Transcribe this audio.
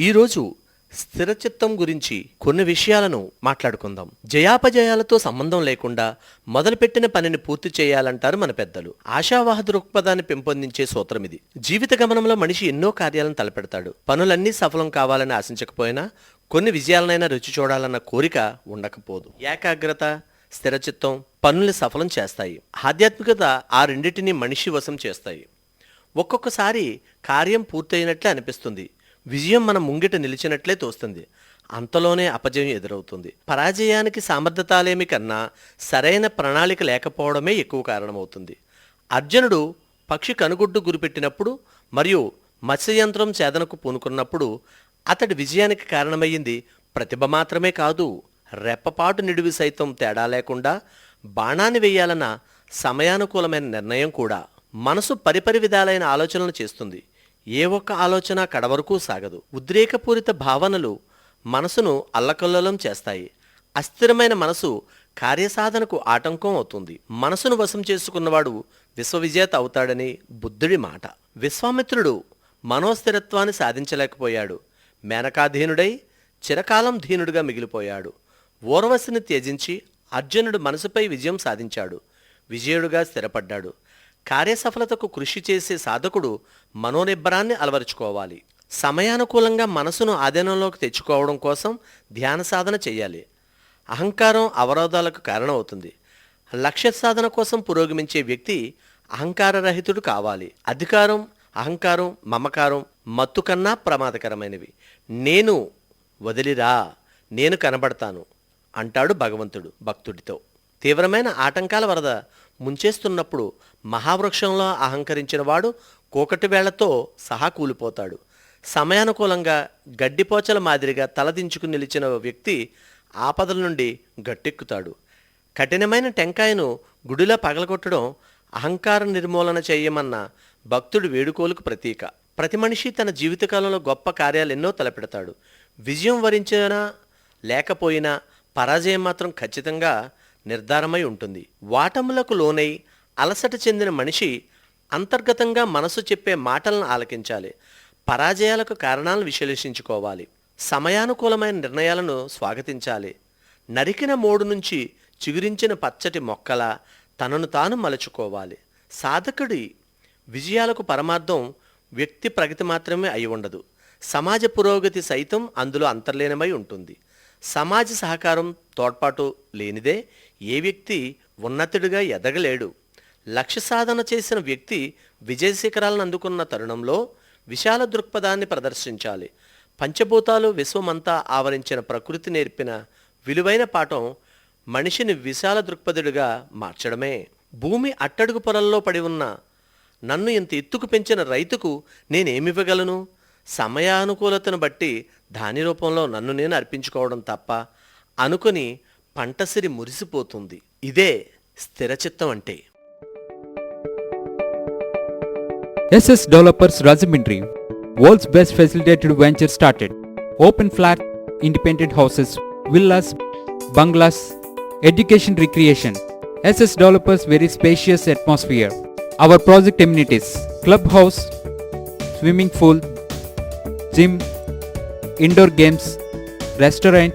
ఈరోజు స్థిరచిత్తం గురించి కొన్ని విషయాలను మాట్లాడుకుందాం. జయాపజయాలతో సంబంధం లేకుండా మొదలుపెట్టిన పనిని పూర్తి చేయాలంటారు మన పెద్దలు. ఆశావాహ దృక్పథాన్ని పెంపొందించే సూత్రం ఇది. జీవిత గమనంలో మనిషి ఎన్నో కార్యాలను తలపెడతాడు. పనులన్నీ సఫలం కావాలని ఆశించకపోయినా కొన్ని విజయాలనైనా రుచి చూడాలన్న కోరిక ఉండకపోదు. ఏకాగ్రత స్థిరచిత్తం పనుల్ని సఫలం చేస్తాయి. ఆధ్యాత్మికత ఆ రెండింటినీ మనిషి వశం చేస్తాయి. ఒక్కొక్కసారి కార్యం పూర్తయినట్లే అనిపిస్తుంది. విజయం మన ముంగిట నిలిచినట్లే తోస్తుంది. అంతలోనే అపజయం ఎదురవుతుంది. పరాజయానికి సామర్థ్యతాలేమి కన్నా సరైన ప్రణాళిక లేకపోవడమే ఎక్కువ కారణమవుతుంది. అర్జునుడు పక్షి కనుగుడ్డు గురిపెట్టినప్పుడు మరియు మత్స్యయంత్రం చేదనకు పూనుకున్నప్పుడు అతడి విజయానికి కారణమయ్యింది ప్రతిభ మాత్రమే కాదు రెప్పపాటు నిడివి సైతం తేడా లేకుండా బాణాన్ని వేయాలన్న సమయానుకూలమైన నిర్ణయం కూడా మనసు పరిపరి విధాలైన ఆలోచనలు చేస్తుంది. ఏ ఒక్క ఆలోచన కడవరకు సాగదు. ఉద్రేకపూరిత భావనలు మనసును అల్లకల్లోలం చేస్తాయి. అస్థిరమైన మనసు కార్యసాధనకు ఆటంకం అవుతుంది. మనసును వశం చేసుకున్నవాడు విశ్వవిజేత అవుతాడని బుద్ధుడి మాట. విశ్వామిత్రుడు మనోస్థిరత్వాన్ని సాధించలేకపోయాడు. మేనకాధీనుడై చిరకాలం ధీనుడిగా మిగిలిపోయాడు. ఊర్వశిని త్యజించి అర్జునుడు మనసుపై విజయం సాధించాడు. విజయుడుగా స్థిరపడ్డాడు. కార్యసఫలతకు కృషి చేసే సాధకుడు మనోనిబ్బరాన్ని అలవరుచుకోవాలి. సమయానుకూలంగా మనసును ఆధీనంలోకి తెచ్చుకోవడం కోసం ధ్యాన సాధన చేయాలి. అహంకారం అవరోధాలకు కారణమవుతుంది. లక్ష్య సాధన కోసం పురోగమించే వ్యక్తి అహంకారరహితుడు కావాలి. అధికారం అహంకారం మమకారం మత్తు కన్నా ప్రమాదకరమైనవి. నేను వదిలిరా నేను కనబడతాను అంటాడు భగవంతుడు భక్తుడితో. తీవ్రమైన ఆటంకాల వరద ముంచేస్తున్నప్పుడు మహావృక్షంలో అహంకరించిన వాడు కోకటి వేళ్ళతో సహా కూలిపోతాడు. సమయానుకూలంగా గడ్డిపోచల మాదిరిగా తలదించుకు నిలిచిన వ్యక్తి ఆపదల నుండి గట్టెక్కుతాడు. కఠినమైన టెంకాయను గుడిలో పగలగొట్టడం అహంకార నిర్మూలన చేయమన్న భక్తుడి వేడుకోలుకు ప్రతీక. ప్రతి మనిషి తన జీవితకాలంలో గొప్ప కార్యాలు ఎన్నో తలపెడతాడు. విజయం వరించినా లేకపోయినా పరాజయం మాత్రం ఖచ్చితంగా నిర్ధారమై ఉంటుంది. వాటములకు లోనై అలసట చెందిన మనిషి అంతర్గతంగా మనసు చెప్పే మాటలను ఆలకించాలి. పరాజయాలకు కారణాలను విశ్లేషించుకోవాలి. సమయానుకూలమైన నిర్ణయాలను స్వాగతించాలి. నరికిన మోడు నుంచి చిగురించిన పచ్చటి మొక్కల తనను తాను మలుచుకోవాలి. సాధకుడి విజయాలకు పరమార్థం వ్యక్తి ప్రగతి మాత్రమే అయి ఉండదు. సమాజ పురోగతి సైతం అందులో అంతర్లీనమై ఉంటుంది. సమాజ సహకారం తోడ్పాటు లేనిదే ఏ వ్యక్తి ఉన్నతుడిగా ఎదగలేడు. లక్ష్య సాధన చేసిన వ్యక్తి విజయ శిఖరాలను అందుకున్న తరుణంలో విశాల దృక్పథాన్ని ప్రదర్శించాలి. పంచభూతాలు విశ్వమంతా ఆవరించిన ప్రకృతి నేర్పిన విలువైన పాఠం మనిషిని విశాల దృక్పథుడిగా మార్చడమే. భూమి అట్టడుగు పొరల్లో పడి ఉన్న నన్ను ఇంత ఎత్తుకు పెంచిన రైతుకు నేనేమివ్వగలను? సమయానుకూలతను బట్టి దాని రూపంలో నన్ను నేను అర్పించుకోవడం తప్ప అనుకుని పంటసిరి మురిసిపోతుంది. ఇదే స్థిరచిత్తం అంటే. SS developers Rajahmundry. World's best facilitated venture started. Open flat independent houses villas bungalows education recreation. SS developers very spacious atmosphere. Our project amenities club house swimming pool gym indoor games restaurant